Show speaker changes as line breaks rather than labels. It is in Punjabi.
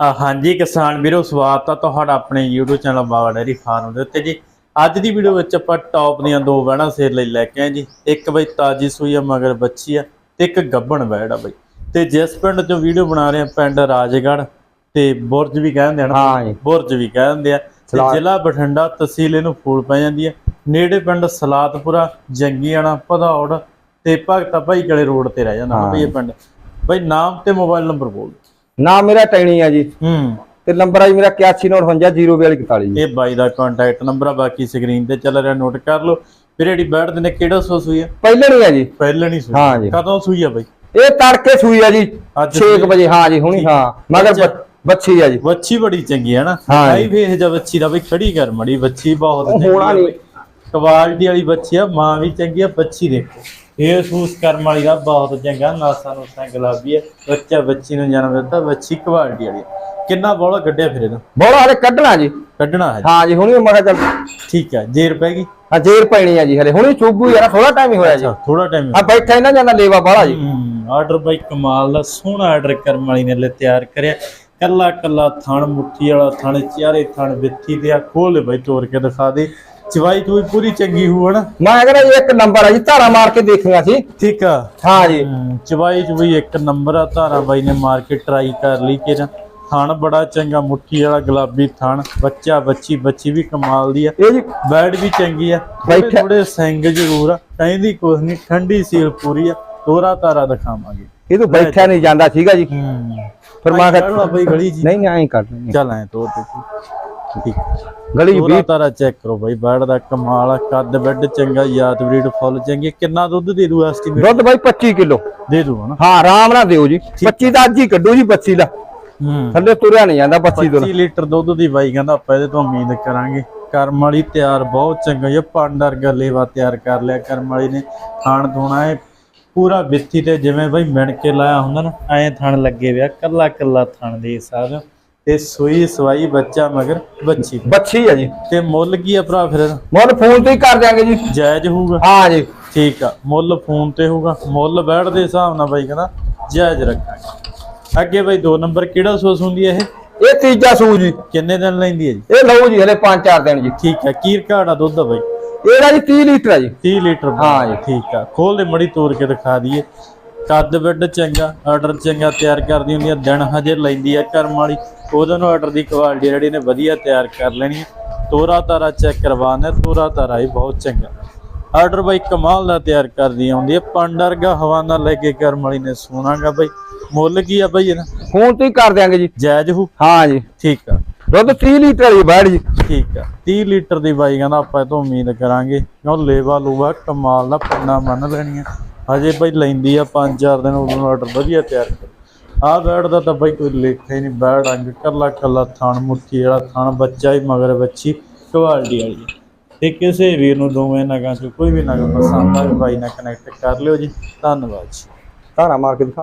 ਹਾਂਜੀ ਕਿਸਾਨ ਵੀਰੋ ਸਵਾਗਤ ਆ ਤੁਹਾਡਾ ਆਪਣੇ YouTube channel Baba dairy farm ਦੇ ਉੱਤੇ ਜੀ। ਅੱਜ ਦੀ ਵੀਡੀਓ ਵਿੱਚ ਆਪਾਂ ਟੌਪ ਦੀਆਂ ਦੋ ਵਹਿੜਾਂ ਸੇਲ ਲਈ ਲੈ ਕੇ ਆਏ ਜੀ। ਇੱਕ ਬਈ ਤਾਜੀ ਸੂਈ ਆ ਮਗਰ ਬੱਚੀ ਆ ਤੇ ਇੱਕ ਗੱਬਣ ਵਹਿੜ ਆ ਬਈ। ਤੇ ਜਿਸ ਪਿੰਡ ਚੋਂ ਵੀਡੀਓ ਬਣਾ ਰਹੇ ਆ ਪਿੰਡ ਰਾਜਗੜ੍ਹ ਤੇ ਬੁਰਜ ਵੀ ਕਹਿੰਦੇ ਹਨ
ਹਾਂ ਜੀ।
ਬੁਰਜ ਵੀ ਕਹਿੰਦੇ ਆ। ਤੇ। ਜ਼ਿਲ੍ਹਾ ਬਠਿੰਡਾ ਤਹਿਸੀਲ ਇਹਨੂੰ ਫੂਲ ਪੈ ਜਾਂਦੀ ਹੈ ਨੇੜੇ ਪਿੰਡ ਸਲਾਤਪੁਰਾ ਜੰਗੀਆਣਾ ਭਦੌੜ ਤੇ ਭਗਤਾ ਭਾਈ ਕਲੇ ਰੋਡ ਤੇ ਰਹਿ ਜਾਂਦਾ। ਬਈ ਇਹ ਪਿੰਡ। ਬਈ ਨਾਮ ਤੇ ਮੋਬਾਈਲ ਨੰਬਰ ਬੋਲ
ਨਾਮ ਮੇਰਾ ਟੈਣੀ ਆ ਜੀ।
ਹੂੰ।
ਤੇ ਨੰਬਰ ਆ ਜੀ ਮੇਰਾ 8195024241 ਜੀ।
ਇਹ ਬਾਈ ਦਾ ਕੰਟੈਕਟ ਨੰਬਰ ਆ ਬਾਕੀ ਸਕਰੀਨ ਤੇ ਚੱਲ ਰਿਹਾ ਨੋਟ ਕਰ ਲਓ। ਫਿਰ ਜਿਹੜੀ ਬੈਠ ਦੇ ਨੇ ਕਿਹੜਾ ਸੋ ਸੂਈ ਆ?
ਪਹਿਲੇ ਨਹੀਂ ਆ ਜੀ।
ਪਹਿਲਾਂ ਨਹੀਂ ਸੂਈ।
ਹਾਂ ਜੀ।
ਕਦੋਂ ਸੂਈ ਆ ਬਾਈ?
ਇਹ ਤੜਕੇ ਸੂਈ ਆ ਜੀ
ਅੱਜ
6
ਸੂਈ?
ਵਜੇ। ਹਾਂ ਜੀ ਹੁਣੀ ਹਾਂ। ਮਗਰ
ਬੱਚਾ?
ਬੱਚੀ ਆ ਜੀ।
ਵੱਛੀ ਬੜੀ ਚੰਗੀ ਹੈ ਨਾ। ਆਈ ਵੇਖ ਜਾ ਵੱਛੀ ਦਾ ਬਈ ਖੜੀ ਕਰ ਮੜੀ। ਵੱਛੀ ਬਹੁਤ ਚੰਗੀ
ਹੋਣਾ ਨਹੀਂ।
ਕੁਆਲਿਟੀ ਵਾਲੀ ਬੱਚੀ ਆ ਮਾਂ ਵੀ ਚੰਗੀ ਆ ਬੱਚੀ ਦੇਖੋ। ਇਹ ਸੂਸ ਕਰਮ ਵਾਲੀ ਦਾ ਬਹੁਤ ਚੰਗਾ ਨਾਸਾਂ ਨੂੰ ਸੰਗ ਗੁਲਾਬੀ ਹੈ। ਬੱਚਾ ਬੱਚੀ ਨੂੰ ਜਨਮ ਦਿੱਤਾ ਬੱਚੀ ਕੁਆਲਿਟੀ ਵਾਲੀ। ਕਿੰਨਾ ਬੋਲਾ ਕੱਢਿਆ ਫਿਰ ਇਹਦਾ
ਬੋਲਾ ਹਲੇ ਕੱਢਣਾ ਜੀ।
ਕੱਢਣਾ ਹੈ
ਹਾਂ ਜੀ ਹੁਣੀ ਮੈਂ ਕਿਹਾ ਚੱਲ।
ਠੀਕ ਹੈ ਜੇਰ ਪੈ ਗਈ?
ਹਾਂ ਜੇਰ ਪੈਣੀ ਆ ਜੀ ਹਲੇ। ਹੁਣੀ ਚੁੱਭੂ ਯਾਰ ਥੋੜਾ ਟਾਈਮ ਹੀ ਹੋਇਆ ਜੀ।
ਥੋੜਾ ਟਾਈਮ
ਆ ਬੈਠਾ ਇਹਨਾਂ ਜਾਂਦਾ ਲੇਵਾ ਬਾਹਲਾ ਜੀ।
ਆਰਡਰ ਬਾਈ ਕਮਾਲ ਦਾ ਸੋਹਣਾ ਆਰਡਰ ਕਰਮ ਵਾਲੀ ਨੇ ਲੈ ਤਿਆਰ ਕਰਿਆ। ਕੱਲਾ ਕੱਲਾ ਥਣ ਮੁੱਠੀ ਵਾਲਾ ਥਣ ਚਾਰੇ ਥਣ ਵਿੱਥੀ ਤੇ ਆ। ਖੋਲ ਲੈ ਬਾਈ ਤੋੜ ਕੇ ਦਿਖਾ ਦੇ। ਚਵਾਈ ਤੂੰ ਪੂਰੀ ਚੰਗੀ ਹੂ ਹਨਾ?
ਮੈਂ ਕਹਿੰਦਾ ਜੀ ਇੱਕ ਨੰਬਰ ਆ ਜੀ ਧਾਰਾ ਮਾਰ ਕੇ ਦੇਖੀਆਂ ਸੀ।
ਠੀਕ ਆ।
ਹਾਂ ਜੀ।
ਹਮ, ਚਵਾਈ ਚ ਵੀ ਇੱਕ ਨੰਬਰ ਆ ਧਾਰਾ ਬਾਈ ਨੇ ਮਾਰ ਕੇ ਟਰਾਈ ਕਰ ਲਈ ਕਿ ਨਾ ਥਣ ਬੜਾ ਚੰਗਾ ਮੁੱਠੀ ਵਾਲਾ ਗੁਲਾਬੀ ਥਣ। ਬੱਚਾ ਬੱਚੀ ਬੱਚੀ ਵੀ ਕਮਾਲ ਦੀ ਆ।
ਇਹ ਜੀ
ਬੈਡ ਵੀ ਚੰਗੀ ਆ। ਥੋੜੇ
ਬੈਠਾ-
ਥੋੜੇ ਸਿੰਘ ਜ਼ਰੂਰ ਆ। ਕਹਿੰਦੀ ਕੁਛ ਨਹੀਂ ਠੰਡੀ ਸੀਲ ਪੂਰੀ ਆ। ਤੋਰਾ ਤਾਰਾ ਦਿਖਾਵਾਂਗੇ।
ਇਹ ਤੋਂ ਬੈਠਾ ਨਹੀਂ ਜਾਂਦਾ ਸੀਗਾ ਜੀ।
ਹੂੰ।
ਫਿਰ ਮੈਂ ਕਿਹਾ-
ਬਈ ਗਲੀ ਜੀ।
ਨਹੀਂ ਨਹੀਂ ਐਂ ਕਰ ਲੈਂਦੇ
ਚੱਲ ਐ ਤੋਰ ਠੀਕ
ਗਲੀ
ਤੋਰਾ
ਵੀ
ਤਾਰਾ ਚੈੱਕ ਕਰੋ ਬਾਈ ਬੈਡ ਦਾ ਕਮਾਲ ਆ ਕੱਦ ਬੈੱਡ ਚੰਗਾ ਯਾਦ ਬਰੀਡ ਫੁੱਲ ਚੰਗੀ। ਕਿੰਨਾ ਦੁੱਧ ਦੇ ਦੂ ਐਸਟੀਮੇਟ
ਦੁੱਧ ਬਾਈ 25 ਕਿਲੋ।
ਦੇ ਦੂ ਹਨਾ।
ਹਾਂ ਆਰਾਮ ਨਾਲ ਦਿਓ ਜੀ। 25 ਦਾ ਅੱਜ ਹੀ ਕੱਢੋ ਜੀ 25 ਦਾ।
ਹੂੰ।
ਥੱਲੇ ਤੁਰਿਆ ਨਹੀਂ ਜਾਂਦਾ 25 ਤੋਂ
25 ਲੀਟਰ ਦੁੱਧ ਦੀ ਬਾਈ ਕਹਿੰਦਾ ਆਪਾਂ ਇਹਦੇ ਤੋਂ ਉਮੀਦ ਕਰਾਂਗੇ। ਕਰਮ ਵਾਲੀ ਤਿਆਰ ਬਹੁਤ ਚੰਗਾ ਇਹ ਪਾਂਡਰ ਗੱਲੇਵਾ ਤਿਆਰ ਕਰ ਲਿਆ ਕਰਮ ਵਾਲੀ ਨੇ। ਖਾਣ ਧੋਣਾ ਹੈ ਪੂਰਾ ਵਿੱਥੀ ਤੇ ਜਿਵੇਂ ਬਈ ਮਿਣ ਕੇ ਲਾਇਆ ਹੁੰਦਾ ਨਾ ਐਂ ਥਣ ਲੱਗੇ ਵਿਆ ਕੱਲਾ ਕੱਲਾ ਥਣ ਦੇ ਸਕਦੇ ਹੋ ਤੇ ਸੂਈ ਸਵਾਈ ਬੱਚਾ ਮਗਰ ਬੱਚੀ।
ਬੱਚੀ ਆ ਜੀ।
ਤੇ ਮੁੱਲ ਕੀ ਆ ਭਰਾ ਫਿਰ?
ਮੁੱਲ ਫੋਨ ਤੇ ਹੀ ਕਰ ਦਿਆਂਗੇ ਜੀ।
ਜਾਇਜ਼ ਹੋਊਗਾ?
ਹਾਂ ਜੀ।
ਠੀਕ ਆ ਮੁੱਲ ਫੋਨ ਤੇ ਹੋਊਗਾ। ਮੁੱਲ ਬੈਠ ਦੇ ਹਿਸਾਬ ਨਾਲ ਬਾਈ ਕਹਿੰਦਾ ਜਾਇਜ਼ ਰੱਖਾਂਗੇ। ਅੱਗੇ ਬਾਈ ਦੋ ਨੰਬਰ ਕਿਹੜਾ ਸੋਸ ਹੁੰਦੀ ਹੈ ਇਹ?
ਇਹ ਤੀਜਾ ਸੂ ਜੀ।
ਕਿੰਨੇ ਦਿਨ ਲੈਂਦੀ ਹੈ ਜੀ?
ਇਹ ਲਓ ਜੀ ਹਲੇ 5-4 ਦਿਨ ਜੀ।
ਠੀਕ ਹੈ ਕੀਰ ਘਾੜਾ ਦੁੱਧ ਆ ਬਾਈ?
ਇਹਦਾ ਜੀ 30 ਲੀਟਰ ਆ ਜੀ।
30 ਲੀਟਰ
ਹਾਂ ਜੀ।
ਠੀਕ ਆ ਖੋਲ ਦੇ ਮੜੀ ਤੋੜ ਕੇ ਦਿਖਾ ਦਈਏ। ਕੱਦ ਬੈੱਡ ਚੰਗਾ ਆਰਡਰ ਚੰਗਾ ਤਿਆਰ ਕਰਦੀ ਹੁੰਦੀ ਆ ਦਿਨ ਹਜੇ ਲੈਂਦੀ ਆ ਕਰਮ ਵਾਲੀ। ਉਹਦੋਂ ਨੂੰ ਆਰਡਰ ਦੀ ਕੁਆਲਿਟੀ ਜਿਹੜੀ ਨੇ ਵਧੀਆ ਤਿਆਰ ਕਰ ਲੈਣੀ। ਤੋਰਾ ਤਾਰਾ ਚੈੱਕ ਕਰਵਾਉਣਾ ਤੋਰਾ ਤਾਰਾ ਹੀ ਬਹੁਤ ਚੰਗਾ। ਆਰਡਰ ਬਾਈ ਕਮਾਲ ਦਾ ਤਿਆਰ ਕਰਦੀ ਆਉਂਦੀ ਆ ਪੰਡਰਗਾ ਹਵਾਨਾ ਲੈ ਕੇ ਕਰਮ ਵਾਲੀ ਨੇ ਸੋਨਾਗਾ ਬਾਈ। ਮੁੱਲ ਕੀ ਆ ਬਾਈ ਇਹਦਾ?
ਫੋਨ ਤੇ ਹੀ ਕਰ ਦਿਆਂਗੇ ਜੀ।
ਜਾਇਜ਼ ਹੋ
ਹਾਂ ਜੀ।
ਠੀਕ ਆ।
ਦੁੱਧ 30 ਲੀਟਰ ਜੀ ਬਾੜ ਜੀ।
ਠੀਕ ਆ। 30 ਲੀਟਰ ਦੀ ਬਾਈ ਕਹਿੰਦਾ ਆਪਾਂ ਇਹ ਤੋਂ ਉਮੀਦ ਕਰਾਂਗੇ। ਕਿਉਂ ਲੇਵਾ ਲੂਵਾ ਕਮਾਲ ਦਾ ਪੰਨਾ ਮੰਨ ਲੈਣੀ ਆ ਹਜੇ ਬਾਈ ਲੈਂਦੀ ਆ 5-4 ਦਿਨ ਉਦੋਂ ਆਰਡਰ ਵਧੀਆ ਤਿਆਰ ਕਰ ਆਹ ਬੈਡ ਦਾ ਤਾਂ ਬਾਈ ਕੋਈ ਲੇਖਾ ਹੀ ਨਹੀਂ ਬੈਡ ਅੰਗ ਕੱਲਾ ਕੱਲਾ ਥਣ ਮੁੱਠੀ ਵਾਲਾ ਥਣ, ਬੱਚਾ ਹੀ ਮਗਰ ਬੱਚੀ ਕੁਆਲਿਟੀ ਵਾਲੀ ਆ। ਤੇ ਕਿਸੇ ਵੀਰ ਨੂੰ ਦੋਵੇਂ ਨਗਾਂ ਚੋਂ ਕੋਈ ਵੀ ਨਗ ਪਸੰਦ ਆਵੇ ਬਾਈ ਨਾਲ ਕਨੈਕਟ ਕਰ ਲਿਓ ਜੀ ਧੰਨਵਾਦ ਜੀ
ਧਾਰਾ ਮਾਰ ਕੇ ਦਿਖਾ